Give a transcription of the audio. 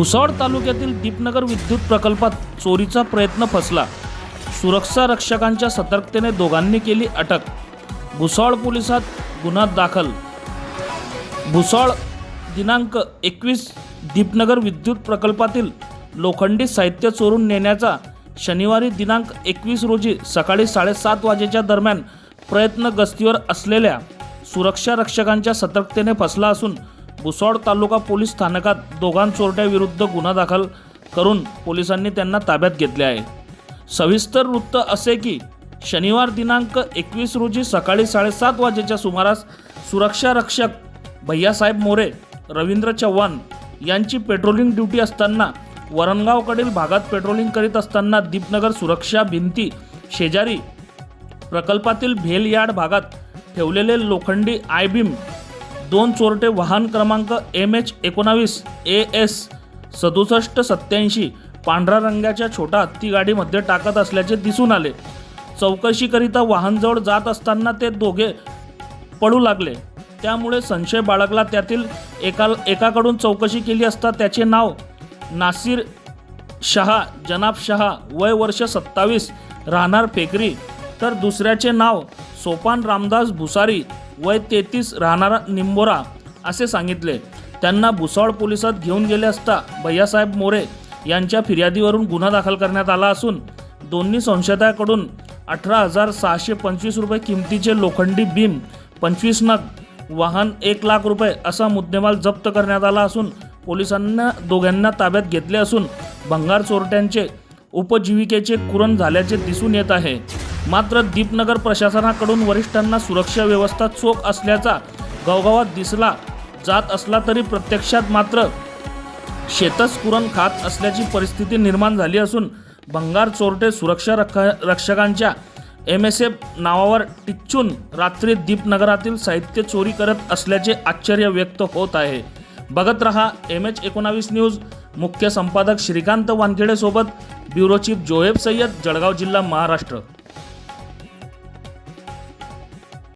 भुसावळ तालुक्यातील दीपनगर विद्युत प्रकल्पात चोरीचा प्रयत्न फसला. सुरक्षा रक्षकांच्या सतर्कतेने दोघांनी केली अटक. भुसावळ पोलिसात गुन्हा दाखल. भुसावळ दिनांक एकवीस दीपनगर विद्युत प्रकल्पातील लोखंडी साहित्य चोरून नेण्याचा शनिवारी दिनांक एकवीस रोजी सकाळी साडेसात वाजेच्या दरम्यान प्रयत्न गस्तीवर असलेल्या सुरक्षा रक्षकांच्या सतर्कतेने फसला असून भुसावळ तालुका पोलीस स्थानकात दोघां चोरट्याविरुद्ध गुन्हा दाखल करून पोलिसांनी त्यांना ताब्यात घेतले आहे. सविस्तर वृत्त असे की शनिवार दिनांक एकवीस रोजी सकाळी साडेसात वाजेच्या सुमारास सुरक्षा रक्षक भैयासाहेब मोरे रवींद्र चव्हाण यांची पेट्रोलिंग ड्युटी असताना वरणगावकडील भागात पेट्रोलिंग करीत असताना दीपनगर सुरक्षा भिंती शेजारी प्रकल्पातील भेल यार्ड भागात ठेवलेले लोखंडी आयबीम दोन चोरटे वाहन क्रमांक एम एच एकोणावीस ए एस सदुसष्ट सत्याऐंशी पांढऱ्या रंगाच्या छोट्या हत्ती गाडीमध्ये टाकत असल्याचे दिसून आले. चौकशीकरिता वाहनजवळ जात असताना ते दोघे पडू लागले. त्यामुळे संशय बाळगला. त्यातील एका एकाकडून चौकशी केली असता त्याचे नाव नासिर शहा जनाब शहा वय वर्ष सत्तावीस राहणार फेकरी तर दुसऱ्याचे नाव सोपान रामदास भुसारी वय तेहतीस राहणारा निंबोरा असे सांगितले. त्यांना भुसावळ पोलिसात घेऊन गेले असता भैयासाहेब मोरे यांच्या फिर्यादीवरून गुन्हा दाखल करण्यात आला असून दोन्ही संशयताकडून अठरा हजार सहाशे पंचवीस रुपये किमतीचे लोखंडी बीम पंचवीस नग वाहन एक लाख रुपये असा मुद्देमाल जप्त करण्यात आला असून पोलिसांना दोघांना ताब्यात घेतले असून भंगार चोरट्यांचे उपजीविकेचे कुरण झाल्याचे दिसून येत आहे. मात्र दीपनगर प्रशासनाकडून वरिष्ठांना सुरक्षा व्यवस्था चोख असल्याचा गावगावात दिसला जात असला तरी प्रत्यक्षात मात्र शेतच कुरण खात असल्याची परिस्थिती निर्माण झाली असून भंगार चोरटे सुरक्षा रक्ष रक्षकांच्या एम एस एफ नावावर टिच्चून रात्री दीपनगरातील साहित्य चोरी करत असल्याचे आश्चर्य व्यक्त होत आहे. बघत रहा एम एच एकोणावीस न्यूज. मुख्य संपादक श्रीकांत वानखेडेसोबत ब्युरो चीफ जोहेब सय्यद जळगाव जिल्हा महाराष्ट्र.